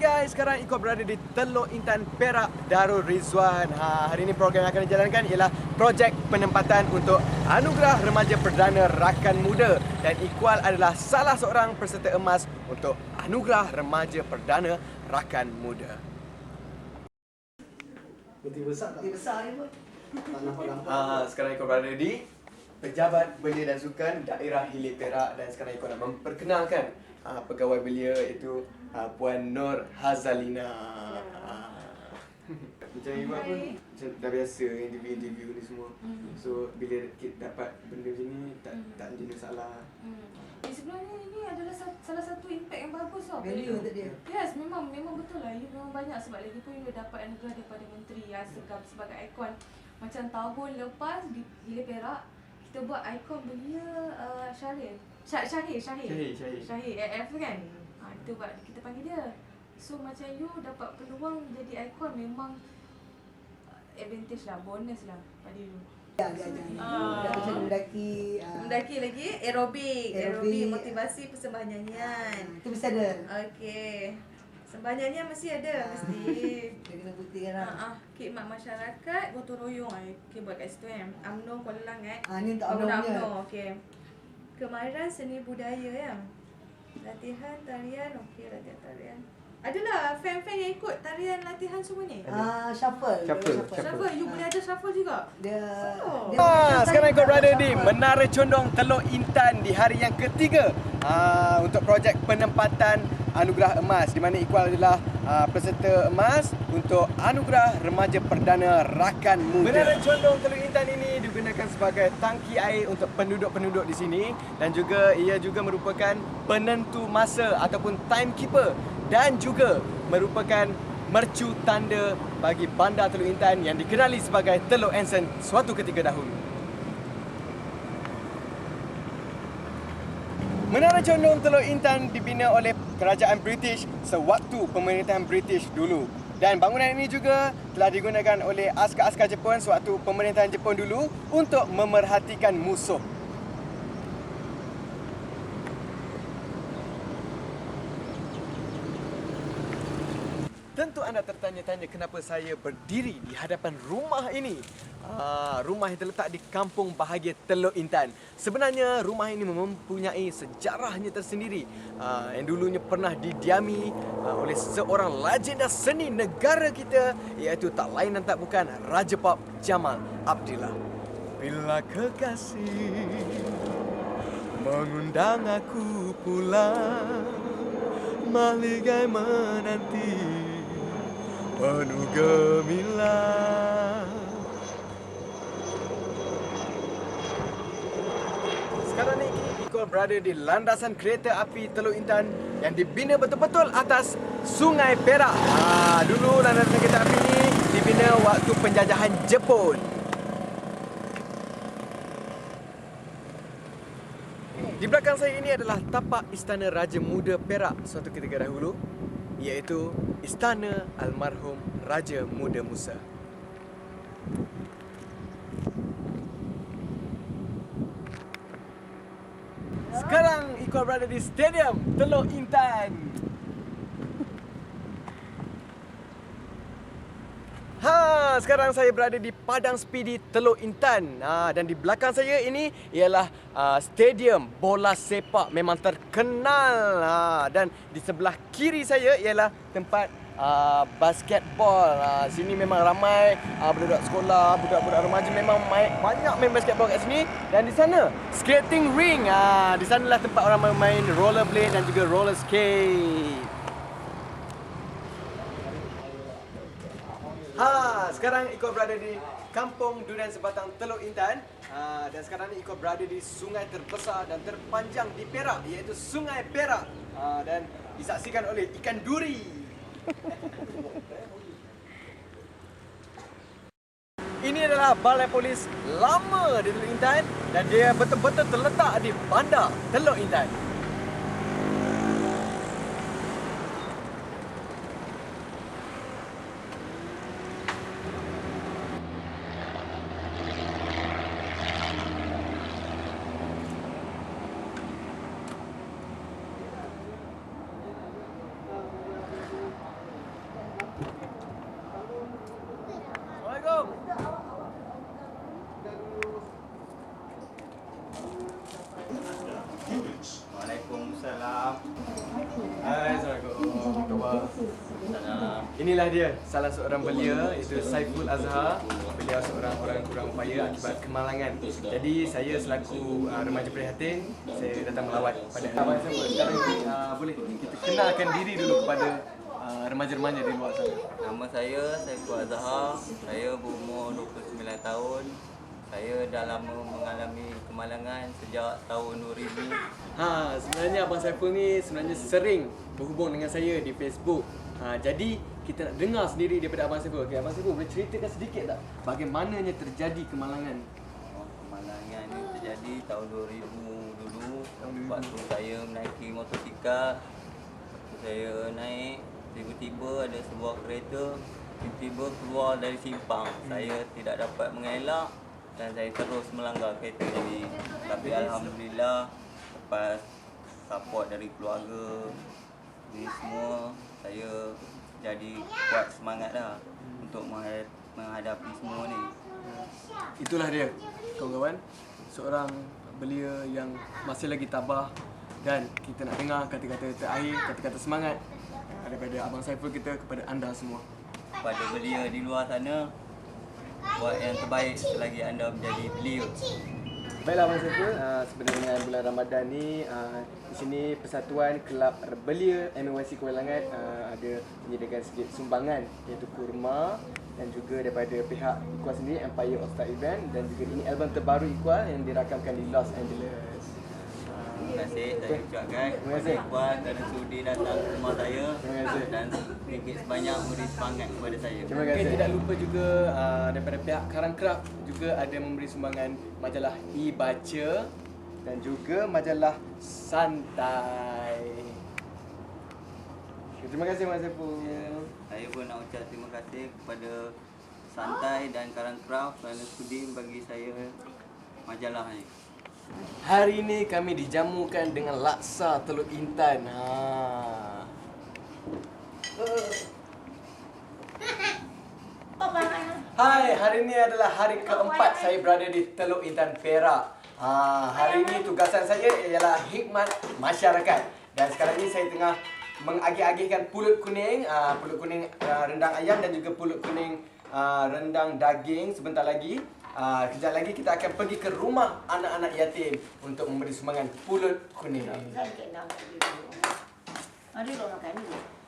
guys, sekarang Iko berada di Teluk Intan Perak Darul Rizwan. Ha, hari ini program yang akan dijalankan ialah projek penempatan untuk Anugerah Remaja Perdana Rakan Muda dan Iqbal adalah salah seorang peserta emas untuk Anugerah Remaja Perdana Rakan Muda. Peti besar tak? Besar ni pun. Padang. Ha, sekarang Iko berada di Pejabat Belia dan Sukan Daerah Hilir Perak dan sekarang Iko nak memperkenalkan uh, pegawai belia iaitu uh, Puan Nur Hazalina. Uh, macam Ibu pun macam dah biasa interview-interview ni semua. Hmm. So bila kita dapat benda macam ni tak Hmm. tak jadi masalah. Hmm. Eh, sebenarnya ini adalah sa- salah satu impact yang bagus tau. Value untuk dia. Yes, memang memang betul lah. You memang banyak sebab lagi pun you dapat anugerah daripada Menteri ya, segam sebagai ikon. Macam tahun lepas di Hilir Perak, kita buat ikon belia uh, Syahrir. Syah, Syahir, Syahir. Syahir, Syahir. Syahir, AF kan? Ha, kita buat, kita panggil dia. So macam you dapat peluang jadi ikon memang uh, advantage lah, bonus lah pada you. Ya, ya, ya. Ah. Dah macam mendaki. ah. Mendaki lagi aerobik, Aerobik. aerobik motivasi persembahan nyanyian. Itu mesti ada. Okey. Sembah nyanyian mesti ada Ah. mesti. Dia kena buktikan Ha lah. ah, khidmat masyarakat gotong royong ai. Okey buat kat situ kan. UMNO Kuala Lang eh. Ah, ni untuk UMNO punya. UMNO, okey. Kemahiran seni budaya ya. Latihan tarian, okey latihan tarian. Adalah fan-fan yang ikut tarian latihan semua ni. Ah, shuffle. Shuffle, Dia Siapa? You boleh ada shuffle juga? Dia, Oh. dia Ah, sekarang kau berada di shuffle. Menara Condong Teluk Intan di hari yang ketiga ah, untuk projek penempatan Anugerah Emas di mana Iqbal adalah ah, peserta emas untuk Anugerah Remaja Perdana Rakan Muda. Menara Condong Teluk Intan ini digunakan sebagai tangki air untuk penduduk-penduduk di sini dan juga ia juga merupakan penentu masa ataupun timekeeper dan juga merupakan mercu tanda bagi Bandar Teluk Intan yang dikenali sebagai Teluk Anson suatu ketika dahulu. Menara Condong Teluk Intan dibina oleh kerajaan British sewaktu pemerintahan British dulu. Dan bangunan ini juga telah digunakan oleh askar-askar Jepun sewaktu pemerintahan Jepun dulu untuk memerhatikan musuh. Anda tertanya-tanya kenapa saya berdiri di hadapan rumah ini. Ah, rumah yang terletak di kampung bahagia Teluk Intan. Sebenarnya rumah ini mempunyai sejarahnya tersendiri. Ah, yang dulunya pernah didiami ah, oleh seorang legenda seni negara kita iaitu tak lain dan tak bukan Raja Pop Jamal Abdillah. Bila kekasih mengundang aku pulang Maligai menanti penuh gemilang Sekarang ni Iko berada di landasan kereta api Teluk Intan yang dibina betul-betul atas Sungai Perak. Ha, dulu landasan kereta api ni dibina waktu penjajahan Jepun. Di belakang saya ini adalah tapak Istana Raja Muda Perak suatu ketika dahulu iaitu Istana Almarhum Raja Muda Musa. Sekarang Iqbal berada di Stadium Teluk Intan. Sekarang saya berada di Padang Speedy Teluk Intan. Ha, dan di belakang saya ini ialah uh, stadium bola sepak memang terkenal. Ha, dan di sebelah kiri saya ialah tempat uh, basketball. Ha, sini memang ramai uh, budak-budak sekolah, budak-budak remaja memang main, banyak main basketball kat sini. Dan di sana skating ring. Ha, di sanalah tempat orang main rollerblade dan juga roller skate. Sekarang Iko berada di Kampung Durian Sebatang Teluk Intan. Ha, dan sekarang ni Iko berada di sungai terbesar dan terpanjang di Perak iaitu Sungai Perak. Ha, dan disaksikan oleh ikan duri. Ini adalah balai polis lama di Teluk Intan dan dia betul-betul terletak di bandar Teluk Intan. Inilah dia salah seorang belia iaitu Saiful Azhar. Beliau seorang orang kurang upaya akibat kemalangan. Jadi saya selaku uh, remaja prihatin saya datang melawat pada abang siapa sekarang ni uh, boleh kita kenalkan diri dulu kepada uh, remaja-remaja di luar sana. Nama saya Saiful Azhar. Saya berumur 29 tahun. Saya dah lama mengalami kemalangan sejak tahun 2000. Ha, sebenarnya Abang Saiful ni sebenarnya sering berhubung dengan saya di Facebook. Ha, jadi kita nak dengar sendiri daripada Abang Saiful. Okay, Abang Saiful boleh ceritakan sedikit tak bagaimananya terjadi kemalangan? Oh, Kemalangan ni terjadi tahun 2000 dulu. Waktu saya menaiki motosikal. Saya naik, tiba-tiba ada sebuah kereta tiba-tiba keluar dari simpang. Saya tidak dapat mengelak dan saya terus melanggar kereta jadi tapi alhamdulillah lepas support dari keluarga ni semua saya jadi kuat semangat dah untuk menghad- menghadapi semua ni. Itulah dia, kawan-kawan. Seorang belia yang masih lagi tabah dan kita nak dengar kata-kata terakhir, kata-kata semangat daripada Abang Saiful kita kepada anda semua. Pada belia di luar sana buat yang terbaik selagi anda menjadi belia. Baiklah Abang Saiful, uh, sebenarnya dengan bulan Ramadan ni uh, di sini Persatuan Kelab Belia MNYC Kuala Langat uh, ada menyediakan sedikit sumbangan iaitu kurma dan juga daripada pihak Iqbal sendiri Empire All Star Event dan juga ini album terbaru Iqbal yang dirakamkan di Los Angeles. Terima kasih saya ucapkan Terima kepada kasih. Iqbal kerana sudi datang ke rumah saya dan sedikit sebanyak memberi semangat kepada saya. Terima kasih. Okay, tidak lupa juga uh, daripada pihak Karang Craft juga ada memberi sumbangan majalah e-baca dan juga majalah Santai. Terima kasih Mas Saiful. Saya pun nak ucap terima kasih kepada Santai dan Karang Craft kerana sudi bagi saya majalah ni. Hari ini kami dijamukan dengan laksa telur intan. Ha. Hai, hari ini adalah hari keempat saya berada di Teluk Intan Perak. Ha, hari ini tugasan saya ialah khidmat masyarakat. Dan sekarang ini saya tengah mengagih-agihkan pulut kuning, uh, pulut kuning uh, rendang ayam dan juga pulut kuning uh, rendang daging sebentar lagi. Uh, kejap lagi kita akan pergi ke rumah anak-anak yatim untuk memberi sumbangan pulut kuning.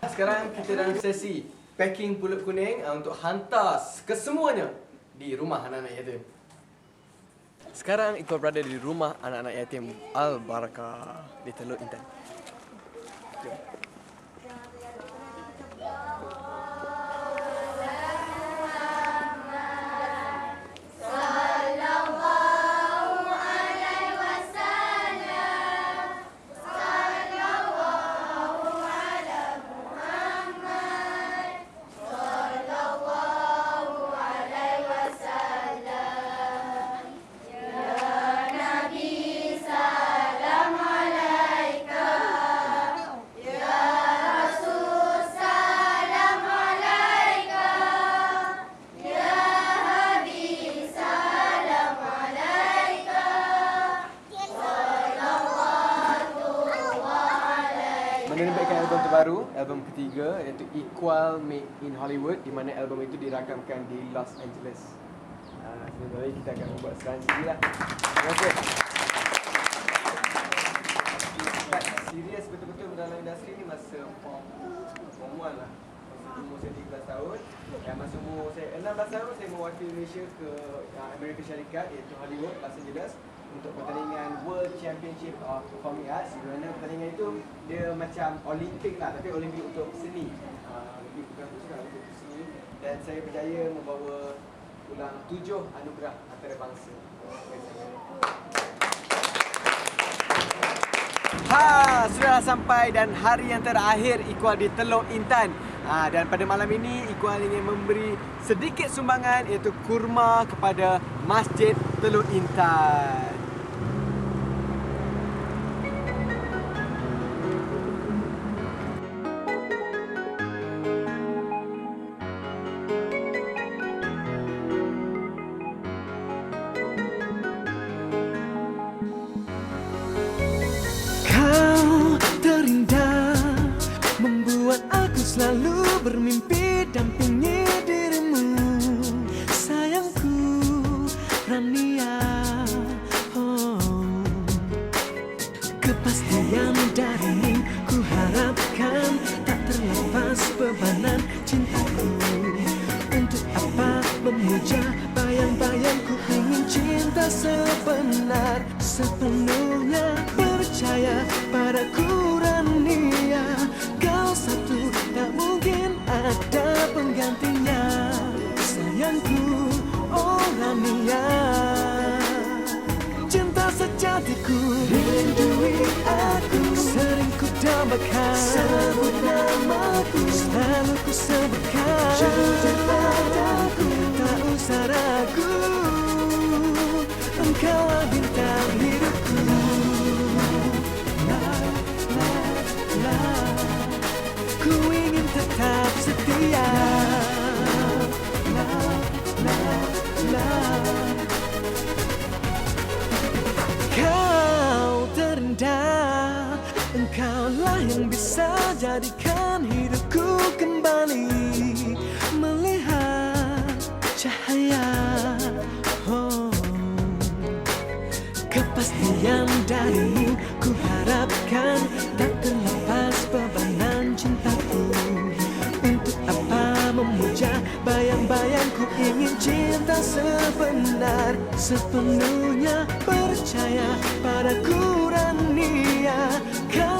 Sekarang kita dalam sesi packing pulut kuning uh, untuk hantar ke semuanya di rumah anak-anak yatim. Sekarang Iqbal berada di rumah anak-anak yatim Al Barakah di Teluk Intan. Jom. Menerbitkan album terbaru, album ketiga iaitu Equal Made in Hollywood di mana album itu dirakamkan di Los Angeles. Uh, sebentar lagi kita akan membuat sekarang sendiri lah. Terima kasih. Serius betul-betul dalam industri ni masa form form 1 lah. Masa umur saya 13 tahun Dan masa umur saya 16 tahun Saya mewakili Malaysia ke uh, Amerika Syarikat Iaitu Hollywood, Los Angeles Untuk pertandingan World Championship of Performing Arts Di mana pertandingan itu Dia macam Olimpik lah Tapi Olimpik untuk seni uh, Olimpik bukan untuk Olimpik untuk seni Dan saya berjaya membawa Pulang tujuh anugerah antarabangsa Ha, sudah sampai dan hari yang terakhir Iqbal di Teluk Intan. Ha, dan pada malam ini Iqbal ingin memberi sedikit sumbangan iaitu kurma kepada Masjid Teluk Intan. Memuja bayang-bayangku ingin cinta sebenar. Sepenuhnya percaya padaku Rania Kau satu tak mungkin ada penggantinya. Sayangku oh Cinta sejatiku Rindui aku. Sering ku dambakan Sebut namaku. Selalu ku sebutkan. Jujur jadikan hidupku kembali Melihat cahaya. Oh. Kepastian darimu ku harapkan Tak terlepas bebanan cintaku. Untuk apa memuja bayang-bayangku ingin cinta sebenar? Sepenuhnya percaya padaku Rania. Kau